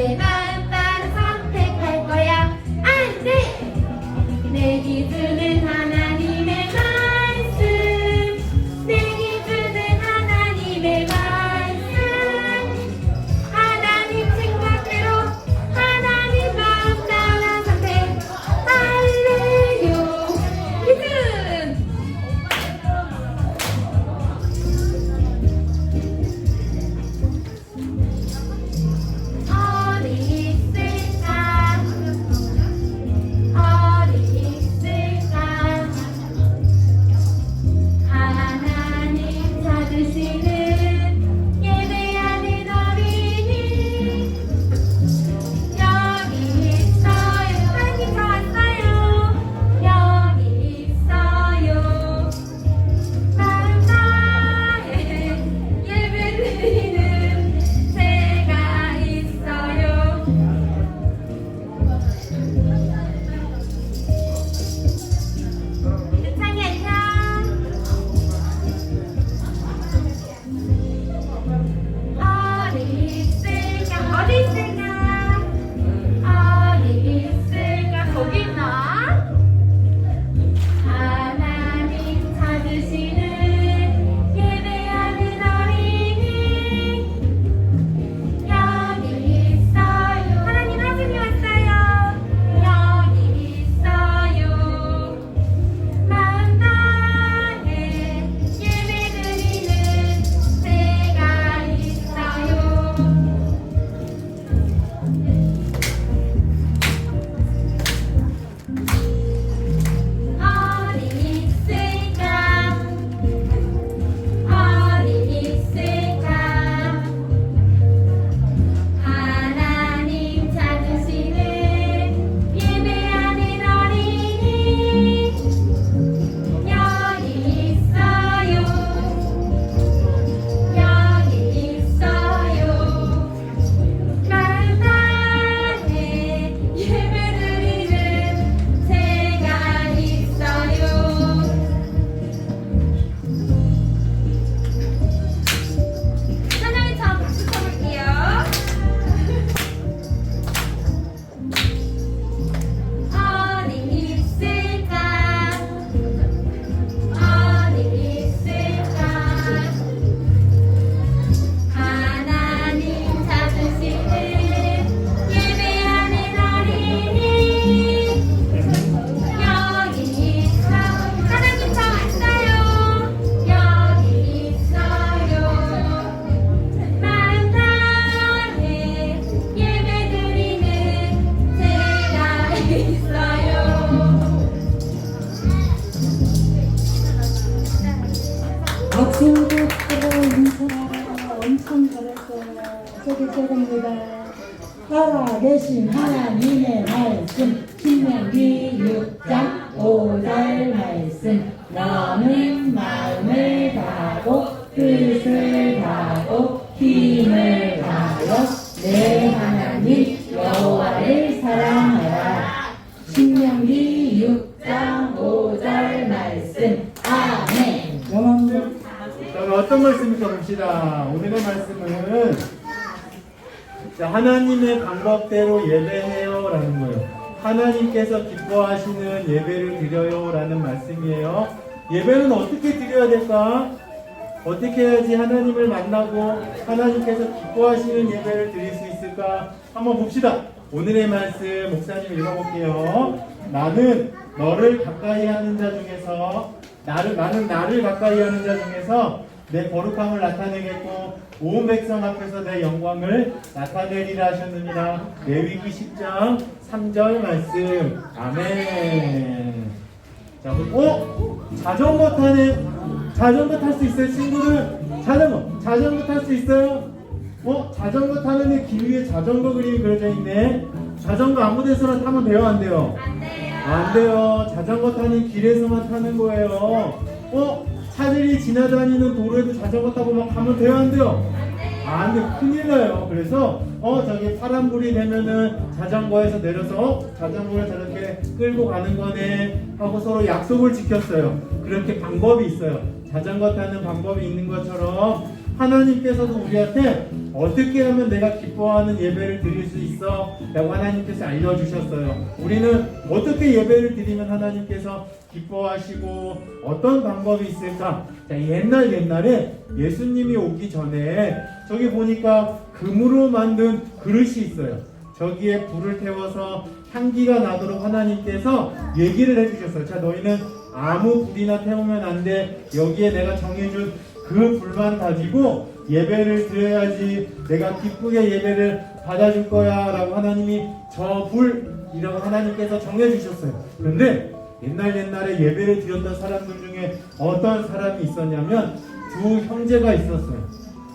Amen. 엄청 잘했어요. 저기 저겁니다. 살아계신 하나님의 말씀 신명기 6장 5절 말씀 너는 마음을 다하고 뜻을 다하고 힘을 다하여 내 하나님 여호와를 사랑하라 신명기 6장 5절 말씀 아멘 영왕들 자, 그럼 어떤 말씀일까 봅시다. 오늘의 말씀은 자, 하나님의 방법대로 예배해요 라는 거예요. 하나님께서 기뻐하시는 예배를 드려요 라는 말씀이에요. 예배는 어떻게 드려야 될까? 어떻게 해야지 하나님을 만나고 하나님께서 기뻐하시는 예배를 드릴 수 있을까? 한번 봅시다. 오늘의 말씀 목사님 읽어볼게요. 나는 너를 가까이 하는 자 중에서 나를 나는 나를 가까이 하는 자 중에서 내 거룩함을 나타내겠고 온 백성 앞에서 내 영광을 나타내리라 하셨느니라. 레위기 10장 3절 말씀. 아멘. 자, 어? 자전거 타네. 자전거 탈 수 있어요, 친구들? 자전거. 자전거 탈 수 있어요? 어? 자전거 타는 애길 위에 자전거 그림이 그려져 있네. 자전거 아무 데서나 타면 돼요, 안 돼요? 안 돼요. 안 돼요. 자전거 타는 길에서만 타는 거예요. 어? 차들이 지나다니는 도로에도 자전거 타고 막 가면 돼요, 안 돼요? 안 돼요. 안 돼, 큰일 나요. 그래서, 어, 저기 파란불이 되면은 자전거에서 내려서, 어, 자전거를 저렇게 끌고 가는 거네. 하고 서로 약속을 지켰어요. 그렇게 방법이 있어요. 자전거 타는 방법이 있는 것처럼, 하나님께서도 우리한테 어떻게 하면 내가 기뻐하는 예배를 드릴 수 있어? 라고 하나님께서 알려주셨어요. 우리는 어떻게 예배를 드리면 하나님께서 기뻐하시고 어떤 방법이 있을까? 자, 옛날 옛날에 예수님이 오기 전에 저기 보니까 금으로 만든 그릇이 있어요. 저기에 불을 태워서 향기가 나도록 하나님께서 얘기를 해주셨어요. 자, 너희는 아무 불이나 태우면 안 돼. 여기에 내가 정해준 그 불만 가지고 예배를 드려야지 내가 기쁘게 예배를 받아줄 거야 라고 하나님이 저 불 이라고 하나님께서 정해주셨어요. 그런데 옛날 옛날에 예배를 드렸던 사람들 중에 어떤 사람이 있었냐면 두 형제가 있었어요.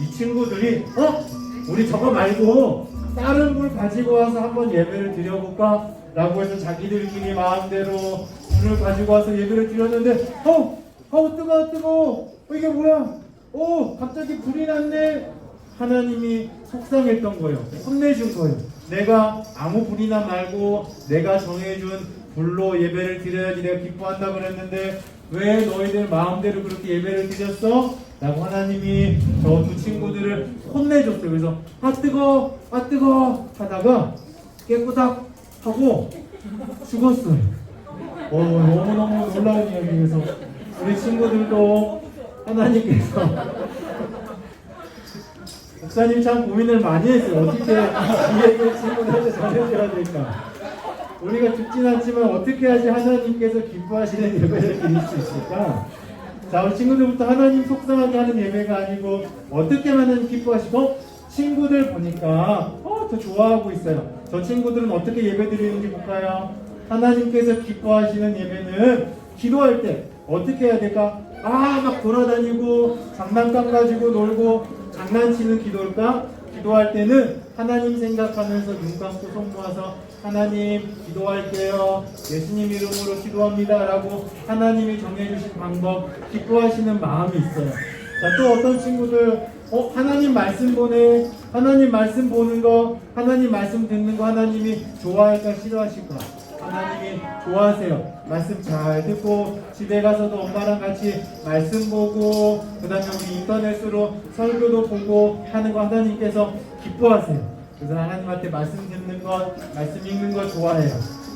이 친구들이 어? 우리 저거 말고 다른 불 가지고 와서 한번 예배를 드려볼까? 라고 해서 자기들끼리 마음대로 불을 가지고 와서 예배를 드렸는데 어? 어우 뜨거워 뜨거워. 어, 이게 뭐야? 오 갑자기 불이 났네. 하나님이 속상했던 거예요. 혼내준 거예요. 내가 아무 불이나 말고 내가 정해준 불로 예배를 드려야지 내가 기뻐한다 그랬는데 왜 너희들 마음대로 그렇게 예배를 드렸어? 라고 하나님이 저 두 친구들을 혼내줬어요. 그래서 아 뜨거 아 뜨거 하다가 깨꾸닥 하고 죽었어요. 어, 너무너무 놀라운 이야기에서 우리 친구들도 하나님께서 목사님 참 고민을 많이 했어요. 어떻게 이 얘기를 친구들한테 전해줘야 될까? 우리가 죽진 않지만 어떻게 하지 하나님께서 기뻐하시는 예배를 드릴 수 있을까? 자, 우리 친구들부터 하나님 속상하게 하는 예배가 아니고 어떻게 하나님 기뻐하시고 친구들 보니까 어, 더 좋아하고 있어요. 저 친구들은 어떻게 예배 드리는지 볼까요? 하나님께서 기뻐하시는 예배는 기도할 때 어떻게 해야 될까? 아, 막 돌아다니고 장난감 가지고 놀고 장난치는 기도일까? 기도할 때는 하나님 생각하면서 눈 감고 손 모아서 하나님 기도할게요. 예수님 이름으로 기도합니다. 라고 하나님이 정해주신 방법, 기뻐하시는 마음이 있어요. 자, 또 어떤 친구들, 어, 하나님 말씀 보내. 하나님 말씀 보는 거, 하나님 말씀 듣는 거 하나님이 좋아할까, 싫어하실까? 하나님이 좋아하세요. 말씀 잘 듣고 집에 가서도 엄마랑 같이 말씀 보고 그다음에 우리 인터넷으로 설교도 보고 하는 거 하나님께서 기뻐하세요. 그래서 하나님한테 말씀 듣는 것, 말씀 읽는 것 좋아해요.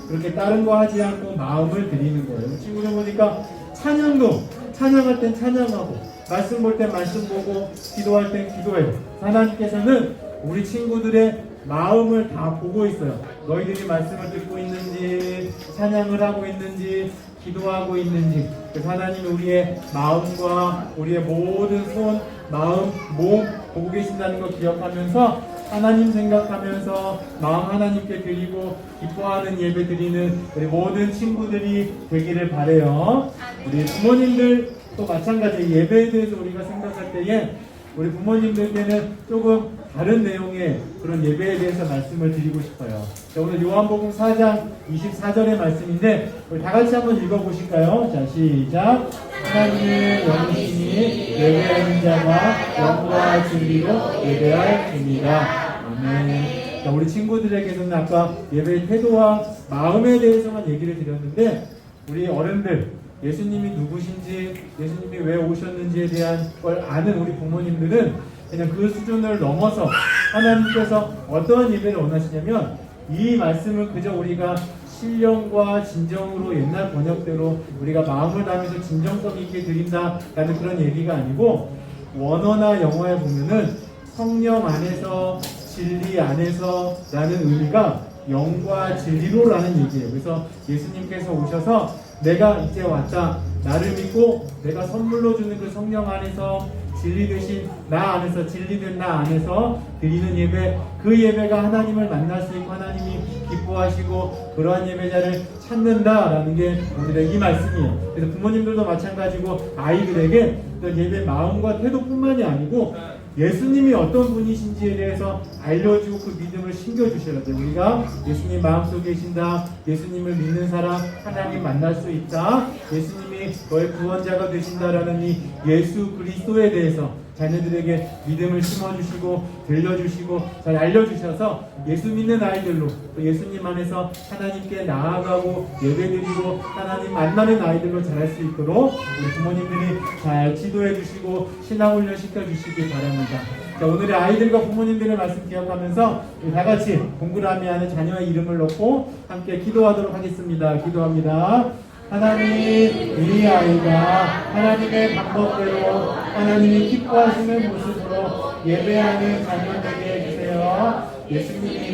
그렇게 다른 거 하지 않고 마음을 드리는 거예요. 친구들 보니까 찬양도 찬양할 땐 찬양하고 말씀 볼 땐 말씀 보고 기도할 땐 기도해요. 하나님께서는 우리 친구들의 마음을 다 보고 있어요. 너희들이 말씀을 듣고 있는지, 찬양을 하고 있는지, 기도하고 있는지. 그래서 하나님이 우리의 마음과 우리의 모든 손, 마음, 몸 보고 계신다는 걸 기억하면서 하나님 생각하면서 마음 하나님께 드리고 기뻐하는 예배 드리는 우리 모든 친구들이 되기를 바래요. 우리 부모님들 또 마찬가지 예배에 대해서 우리가 생각할 때에 우리 부모님들께는 조금 다른 내용의 그런 예배에 대해서 말씀을 드리고 싶어요. 자, 오늘 요한복음 4장 24절의 말씀인데 우리 다 같이 한번 읽어보실까요? 자 시작. 하나님은 영이시니 예배하는 자가 영과 진리로 예배할지니라. 아멘. 자, 우리 친구들에게는 아까 예배의 태도와 마음에 대해서만 얘기를 드렸는데 우리 어른들 예수님이 누구신지 예수님이 왜 오셨는지에 대한 걸 아는 우리 부모님들은 그냥 그 수준을 넘어서 하나님께서 어떠한 예배를 원하시냐면 이 말씀을 그저 우리가 신령과 진정으로 옛날 번역대로 우리가 마음을 다하면서 진정성 있게 드린다라는 그런 얘기가 아니고 원어나 영어에 보면은 성령 안에서 진리 안에서 라는 의미가 영과 진리로라는 얘기예요. 그래서 예수님께서 오셔서 내가 이제 왔다. 나를 믿고 내가 선물로 주는 그 성령 안에서 진리 되신 나 안에서 진리된 나 안에서 드리는 예배 그 예배가 하나님을 만날 수 있고 하나님이 기뻐하시고 그러한 예배자를 찾는다라는 게 오늘의 이 말씀이에요. 그래서 부모님들도 마찬가지고 아이들에게 예배 마음과 태도뿐만이 아니고 예수님이 어떤 분이신지에 대해서 알려주고 그 믿음을 심겨주셔야 돼요. 우리가 예수님 마음속에 계신다. 예수님을 믿는 사람 하나님 만날 수 있다. 예수님 이 너의 구원자가 되신다라는 이 예수 그리스도에 대해서 자녀들에게 믿음을 심어주시고 들려주시고 잘 알려주셔서 예수 믿는 아이들로 또 예수님 안에서 하나님께 나아가고 예배드리고 하나님 만나는 아이들로 자랄 수 있도록 우리 부모님들이 잘 지도해 주시고 신앙 훈련 시켜 주시기 바랍니다. 자, 오늘의 아이들과 부모님들의 말씀 기억하면서 다 같이 동그라미 안에 자녀의 이름을 넣고 함께 기도하도록 하겠습니다. 기도합니다. 하나님, 이 아이가 하나님의 방법대로 하나님이 기뻐하시는 모습으로 예배하는 자녀 되게 해주세요. 예수님 이